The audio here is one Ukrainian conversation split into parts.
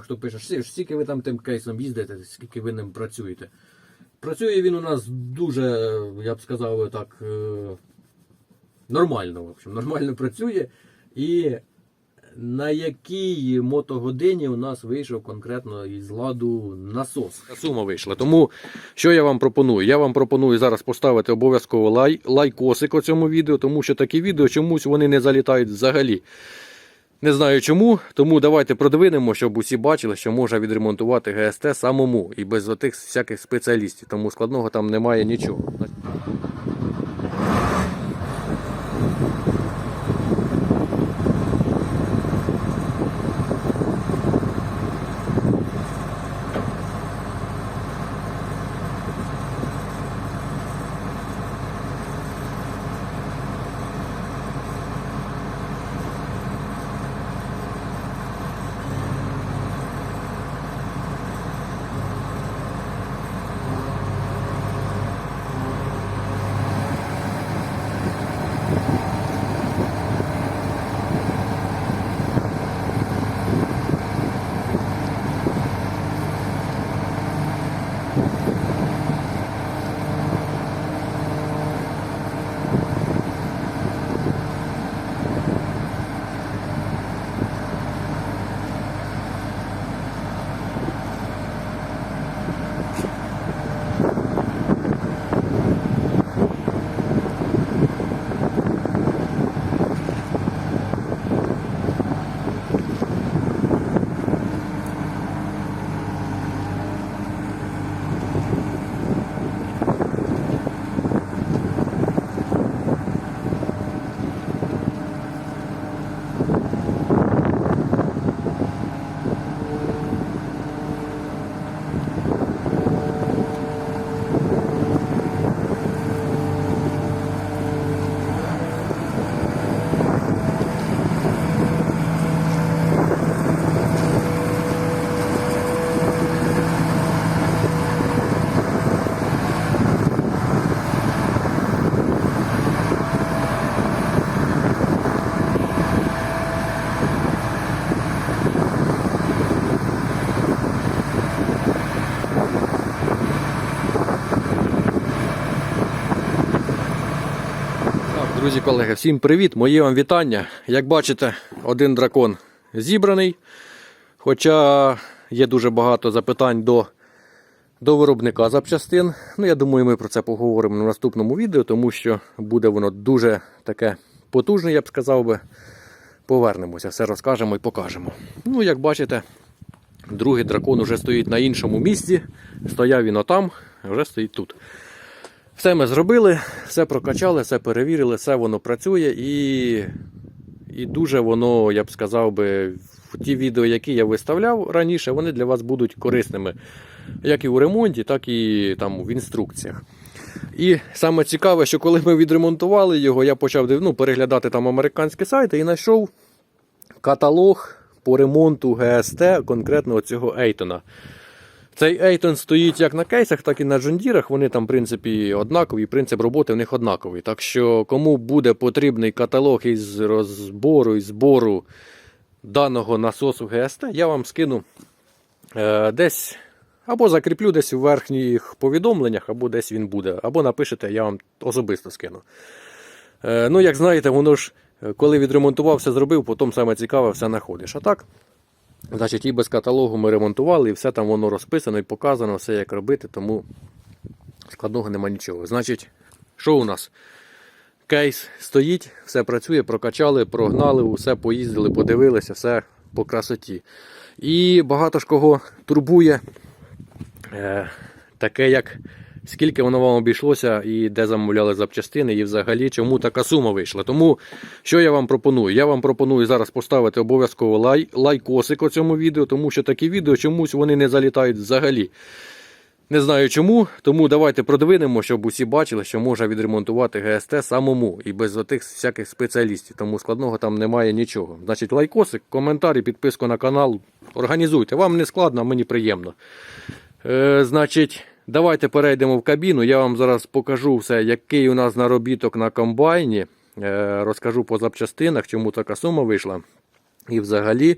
коментарях, хто пише, «Всі- скільки ви там тим кейсом їздите, скільки ви ним працюєте. Працює він у нас дуже, я б сказав, так, е, нормально, в общем, нормально працює. І на якій мотогодині у нас вийшов конкретно із ладу насос. Сума вийшла. Тому що я вам пропоную? Я вам пропоную зараз поставити обов'язково лай, лайкосик у цьому відео, тому що такі відео чомусь вони не залітають взагалі. Не знаю чому, тому давайте продвинемо, щоб усі бачили, що можна відремонтувати ГСТ самому і без отих всяких спеціалістів. Тому складного там немає нічого. Друзі, колеги, всім привіт! Мої вам вітання. Як бачите, один дракон зібраний. Хоча є дуже багато запитань до, до виробника запчастин. Ну, я думаю, ми про це поговоримо на наступному відео, тому що буде воно дуже таке потужне, я б сказав би. Повернемося, все розкажемо і покажемо. Ну, як бачите, другий дракон вже стоїть на іншому місці. Стояв він отам, а вже стоїть тут. Все ми зробили, все прокачали, все перевірили, все воно працює і, і дуже воно, я б сказав би, ті відео, які я виставляв раніше, вони для вас будуть корисними. Як і у ремонті, так і там в інструкціях. І саме цікаве, що коли ми відремонтували його, я почав ну, переглядати там американські сайти і знайшов каталог по ремонту ГСТ, конкретно цього Ейтона. Цей Ейтон стоїть як на кейсах, так і на джондірах. Вони там, в принципі, однакові, принцип роботи в них однаковий. Так що, кому буде потрібний каталог із розбору і збору даного насосу ГСТ, я вам скину е, десь або закріплю десь у верхніх повідомленнях, або десь він буде, або напишете, я вам особисто скину. Е, ну, як знаєте, воно ж, е, коли відремонтував, все зробив, потім саме цікаве все знаходиш. А так, Значить, і без каталогу ми ремонтували, і все там воно розписано і показано, все як робити, тому складного нема нічого. Значить, що у нас? Кейс стоїть, все працює, прокачали, прогнали, усе поїздили, подивилися, все по красоті. І багато ж кого турбує е, таке, як скільки воно вам обійшлося і де замовляли запчастини, і взагалі чому така сума вийшла. Тому що я вам пропоную? Я вам пропоную зараз поставити обов'язково лай, лайкосик цьому відео, тому що такі відео чомусь вони не залітають взагалі. Не знаю чому, тому давайте продвинемо, щоб усі бачили, що можна відремонтувати ГСТ самому і без отих всяких спеціалістів. Тому складного там немає нічого. Значить, лайкосик, коментар і підписку на канал. Організуйте. Вам не складно, а мені приємно. Е, значить, давайте перейдемо в кабіну. Я вам зараз покажу все, який у нас наробіток на комбайні. Е, розкажу по запчастинах, чому така сума вийшла. І взагалі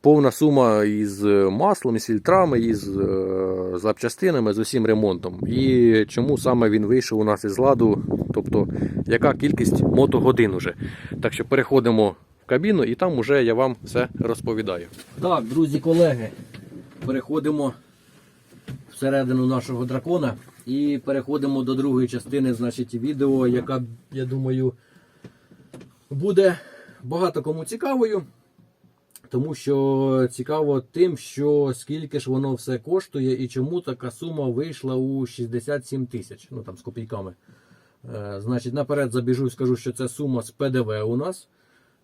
повна сума із маслом, із фільтрами, із е, запчастинами, з усім ремонтом. І чому саме він вийшов у нас із ладу, тобто яка кількість мотогодин уже. Так що переходимо в кабіну і там уже я вам все розповідаю. Так, друзі, колеги, переходимо всередину нашого дракона і переходимо до другої частини значить, відео, яка, я думаю, буде багато кому цікавою. Тому що цікаво тим, що скільки ж воно все коштує і чому така сума вийшла у 67 тисяч, ну там з копійками. Е, значить, наперед забіжу і скажу, що це сума з ПДВ у нас.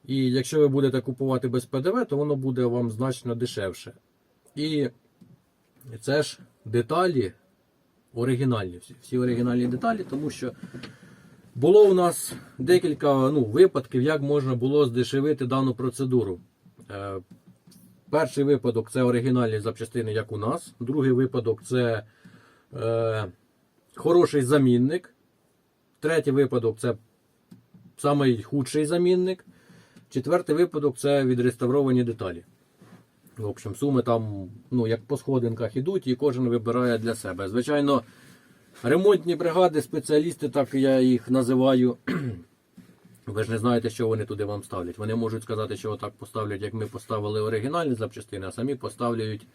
І якщо ви будете купувати без ПДВ, то воно буде вам значно дешевше. І це ж деталі оригінальні, всі, всі оригінальні деталі, тому що було у нас декілька ну, випадків, як можна було здешевити дану процедуру. Е, перший випадок це оригінальні запчастини, як у нас. Другий випадок це е, хороший замінник. Третій випадок це самий худший замінник. Четвертий випадок це відреставровані деталі. В общем, суми там, ну, як по сходинках ідуть, і кожен вибирає для себе. Звичайно, ремонтні бригади, спеціалісти, так я їх називаю. Ви ж не знаєте, що вони туди вам ставлять. Вони можуть сказати, що отак поставлять, як ми поставили оригінальні запчастини, а самі поставляють.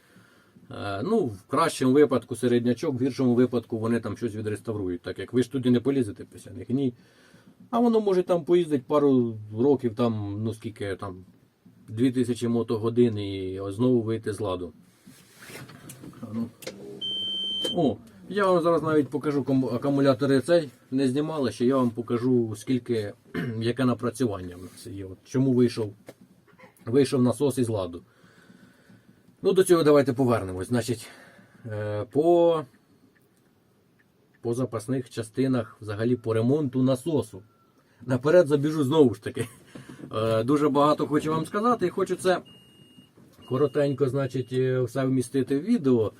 е, Ну, в кращому випадку середнячок, в гіршому випадку вони там щось відреставрують, так як ви ж туди не полізете після них. Ні. А воно може там поїздить пару років, там, ну скільки там, 2000 мотогодин і знову вийти з ладу. О, я вам зараз навіть покажу акумулятори цей не знімали, ще я вам покажу скільки, яке напрацювання в нас є. От чому вийшов, вийшов насос із ладу. Ну, до цього давайте повернемось. Значить, е, по, по запасних частинах, взагалі по ремонту насосу. Наперед забіжу знову ж таки. Е, Дуже багато хочу вам сказати і хочу це коротенько, значить, е, все вмістити в відео.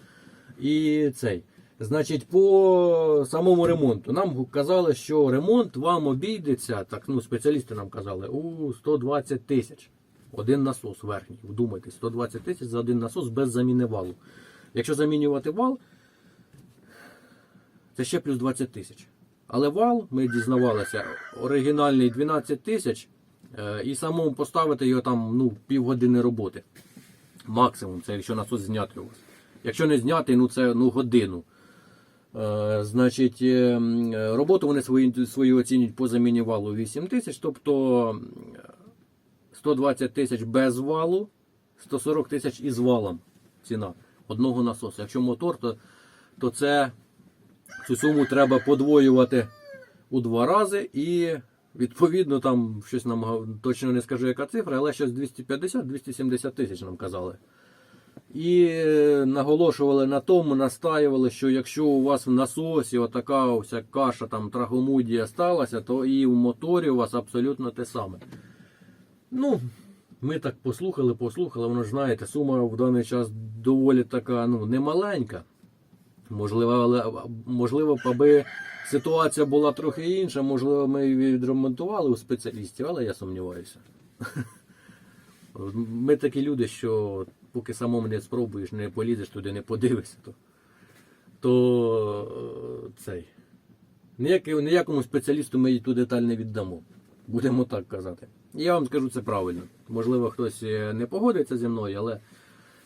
І цей. Значить, по самому ремонту. Нам казали, що ремонт вам обійдеться, так ну спеціалісти нам казали, у 120 тисяч. Один насос верхній. Вдумайтесь, 120 тисяч за один насос без заміни валу. Якщо замінювати вал, це ще плюс 20 тисяч. Але вал, ми дізнавалися, оригінальний 12 тисяч, і самому поставити його там ну, півгодини роботи. Максимум, це якщо насос знятий у вас. Якщо не знятий, ну це ну, годину. Е, значить, е, е, роботу вони свою, свою оцінюють по заміні валу 8 тисяч, тобто 120 тисяч без валу, 140 тисяч із валом ціна одного насосу. Якщо мотор, то, то це цю суму треба подвоювати у два рази і відповідно там щось нам точно не скажу, яка цифра, але щось 250-270 тисяч нам казали. І е, наголошували на тому, настаювали, що якщо у вас в насосі отака як каша там трагомудія сталася, то і в моторі у вас абсолютно те саме. Ну, ми так послухали, послухали, воно ж знаєте, сума в даний час доволі така, ну, немаленька. Можливо, але можливо, аби ситуація була трохи інша, можливо, ми її відремонтували у спеціалістів, але я сумніваюся. Ми такі люди, що поки самому не спробуєш, не полізеш туди, не подивишся, то, то е, цей. Ніякий, ніякому спеціалісту ми ту деталь не віддамо. Будемо так казати. Я вам скажу це правильно. Можливо, хтось е, не погодиться зі мною, але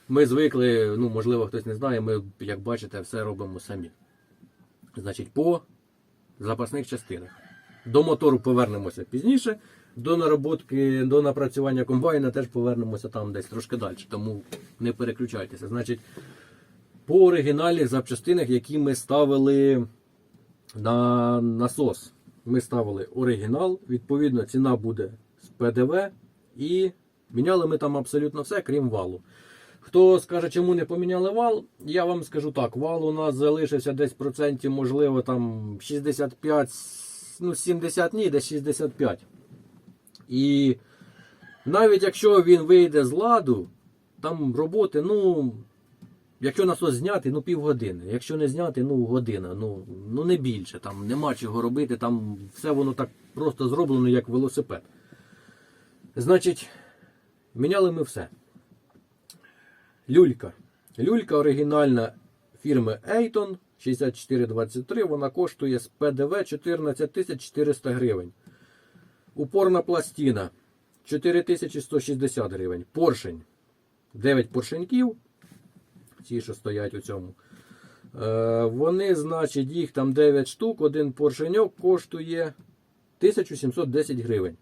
ми звикли, ну, можливо, хтось не знає, ми, як бачите, все робимо самі. Значить, по запасних частинах. До мотору повернемося пізніше. До нароботки, до напрацювання комбайна теж повернемося там десь трошки далі. Тому не переключайтеся. Значить, по оригінальних запчастинах, які ми ставили на насос. Ми ставили оригінал, відповідно, ціна буде з ПДВ і міняли ми там абсолютно все, крім валу. Хто скаже, чому не поміняли вал, я вам скажу так: вал у нас залишився десь процентів, можливо, там 65, ну 70 ні, десь 65. І навіть якщо він вийде з ладу, там роботи, ну, якщо насос зняти, ну півгодини. Якщо не зняти, ну година, ну, ну не більше, там нема чого робити, там все воно так просто зроблено, як велосипед. Значить, міняли ми все. Люлька. Люлька оригінальна фірми Ейton 6423. Вона коштує з ПДВ 14 400 гривень. Упорна пластина 4160 гривень. Поршень 9 поршеньків. Ті, що стоять у цьому. Е, вони, значить, їх там 9 штук, один поршеньок коштує 1710 гривень.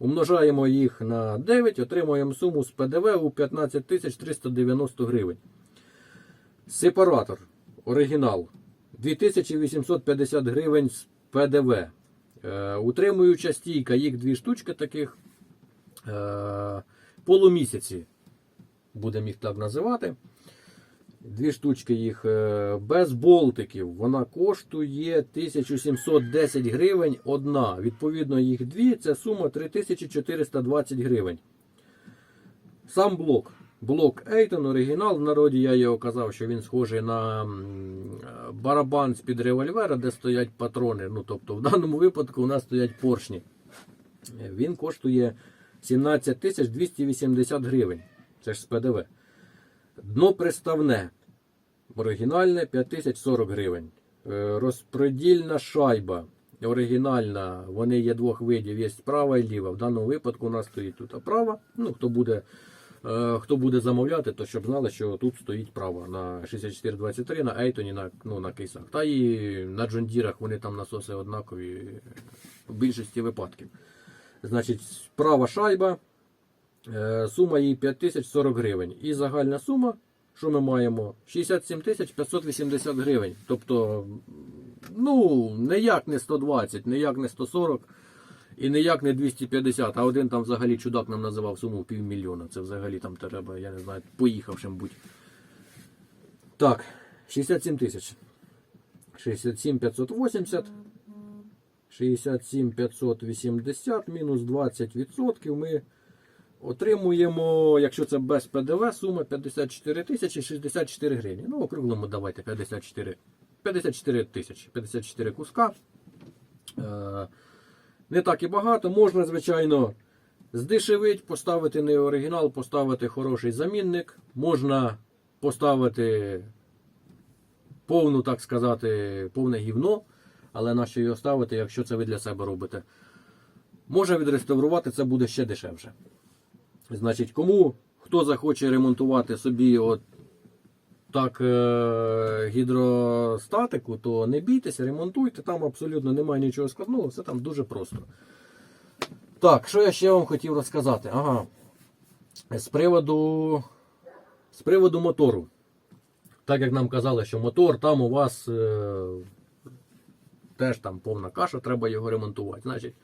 Умножаємо їх на 9, отримуємо суму з ПДВ у 15 390 гривень. Сепаратор. Оригінал. 2850 гривень з ПДВ. Е, утримуюча стійка, їх дві штучки таких. Е, полумісяці. Будемо їх так називати. Дві штучки їх е, без болтиків. Вона коштує 1710 гривень одна. Відповідно, їх дві. Це сума 3420 гривень. Сам блок. Блок Ейтон, оригінал. В народі я його казав, що він схожий на барабан з-під револьвера, де стоять патрони. Ну, тобто, в даному випадку у нас стоять поршні. Він коштує 17 280 гривень. Це ж з ПДВ. Дно приставне. Оригінальне 5040 гривень. Е, Розподільна шайба. Оригінальна. Вони є двох видів. Є права і ліва. В даному випадку у нас стоїть тут права. Ну, хто буде, е, хто буде замовляти, то щоб знали, що тут стоїть права на 6423, на Ейтоні, на, ну, на кейсах. Та і на джондірах вони там насоси однакові в більшості випадків. Значить, права шайба. Е, Сума її 5040 гривень. І загальна сума, що ми маємо? 67 580 гривень. Тобто, ну, ніяк не 120, ніяк не 140 і ніяк не 250. А один там взагалі чудак нам називав суму півмільйона. Це взагалі там треба, я не знаю, поїхавшим будь. Так, 67 тисяч. 67 580. 67 580 мінус 20% ми отримуємо, якщо це без ПДВ, сума 54 тисячі 64 гривні. Ну, округлимо давайте 54, 54 тисячі, 54 куска. Е, не так і багато. Можна, звичайно, здешевити, поставити не оригінал, поставити хороший замінник. Можна поставити повну, так сказати, повне гівно, але на що його ставити, якщо це ви для себе робите. Може відреставрувати, це буде ще дешевше. Значить, кому хто захоче ремонтувати собі от так е, гідростатику, то не бійтеся, ремонтуйте, там абсолютно немає нічого складного, все там дуже просто. Так, що я ще вам хотів розказати? Ага. З приводу, з приводу мотору. Так як нам казали, що мотор там у вас е, теж там повна каша, треба його ремонтувати. Значить,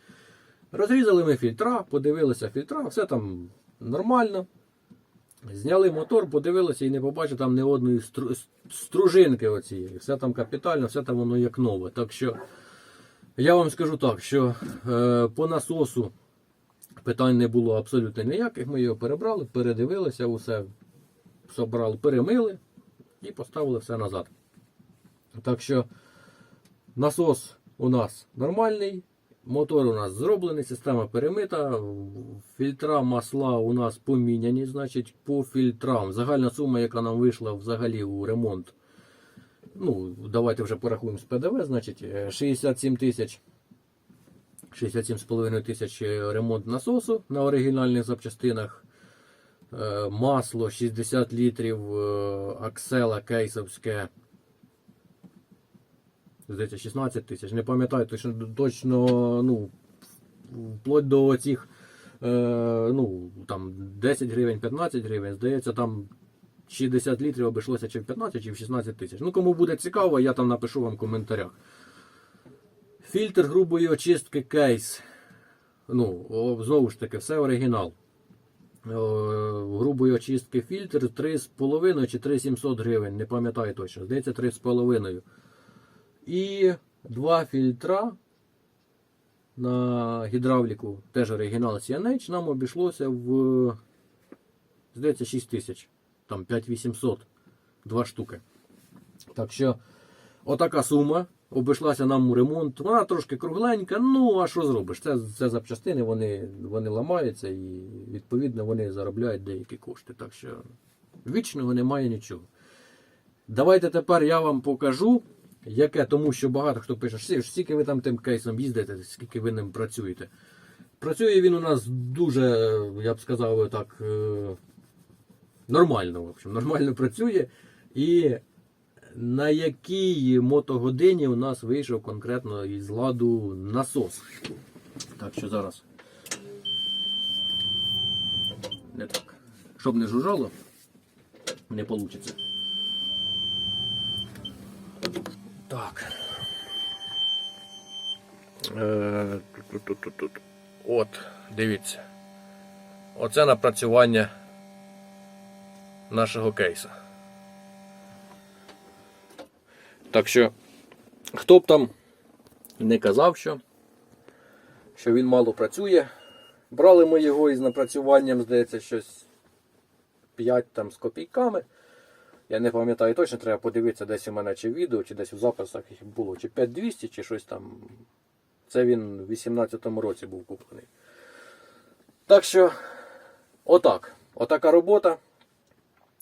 розрізали ми фільтра, подивилися фільтра, все там нормально. Зняли мотор, подивилися і не побачили там ні одної стру, стружинки оцієї. Все там капітально, все там воно як нове. Так що я вам скажу так, що е, по насосу питань не було абсолютно ніяких. Ми його перебрали, передивилися, усе собрали, перемили і поставили все назад. Так що насос у нас нормальний. Мотор у нас зроблений, система перемита, фільтра масла у нас поміняні, значить, по фільтрам. Загальна сума, яка нам вийшла взагалі у ремонт. Ну, давайте вже порахуємо з ПДВ, значить, е, 67 тисяч. 67,5 тисяч ремонт насосу на оригінальних запчастинах. Е, Масло 60 літрів е, аксела кейсовське здається, 16 тисяч. Не пам'ятаю точно, точно ну, вплоть до цих е, ну, там 10 гривень, 15 гривень, здається, там 60 літрів обійшлося чи в 15, чи в 16 тисяч. Ну, кому буде цікаво, я там напишу вам в коментарях. Фільтр грубої очистки кейс. Ну, знову ж таки, все оригінал. Грубої очистки фільтр 3,5 чи 3,700 гривень, не пам'ятаю точно. Здається, 3,5. І два фільтра на гідравліку, теж оригінал CNH, нам обійшлося в, здається, 6 тисяч, там 5800, два штуки. Так що, отака сума обійшлася нам у ремонт. Вона трошки кругленька, ну а що зробиш? Це, це запчастини, вони, вони ламаються і відповідно вони заробляють деякі кошти. Так що Вічного немає нічого. Давайте тепер я вам покажу, яке, тому що багато хто пише, «Всі ж, скільки ви там тим кейсом їздите, скільки ви ним працюєте. Працює він у нас дуже, я б сказав, так, е, нормально, в общем, нормально працює. І на якій мотогодині у нас вийшов конкретно із ладу насос. Так що зараз. Не так. Щоб не жужжало, не вийде. Так. Е. От, дивіться. Оце напрацювання нашого кейса. Так що, хто б там не казав, що, що він мало працює. Брали ми його із напрацюванням, здається, щось 5 там з копійками. Я не пам'ятаю точно, треба подивитися десь у мене чи в відео, чи десь у записах було, чи 5200, чи щось там. Це він у 18-му році був куплений. Так що, отак. Отака робота.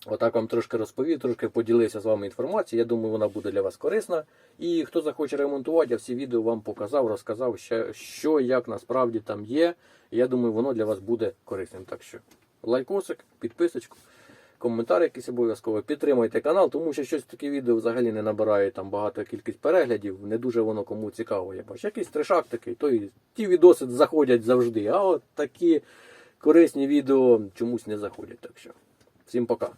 Отак вам трошки розповів, трошки поділився з вами інформацією. Я думаю, вона буде для вас корисна. І хто захоче ремонтувати, я всі відео вам показав, розказав, що як насправді там є. Я думаю, воно для вас буде корисним. Так що лайкосик, підписочку, коментар якийсь обов'язково. Підтримайте канал, тому що щось таке відео взагалі не набирає там багато кількість переглядів. Не дуже воно кому цікаво. Я бачу. Якийсь трешак такий, то і ті відоси заходять завжди. А от такі корисні відео чомусь не заходять. Так що всім пока.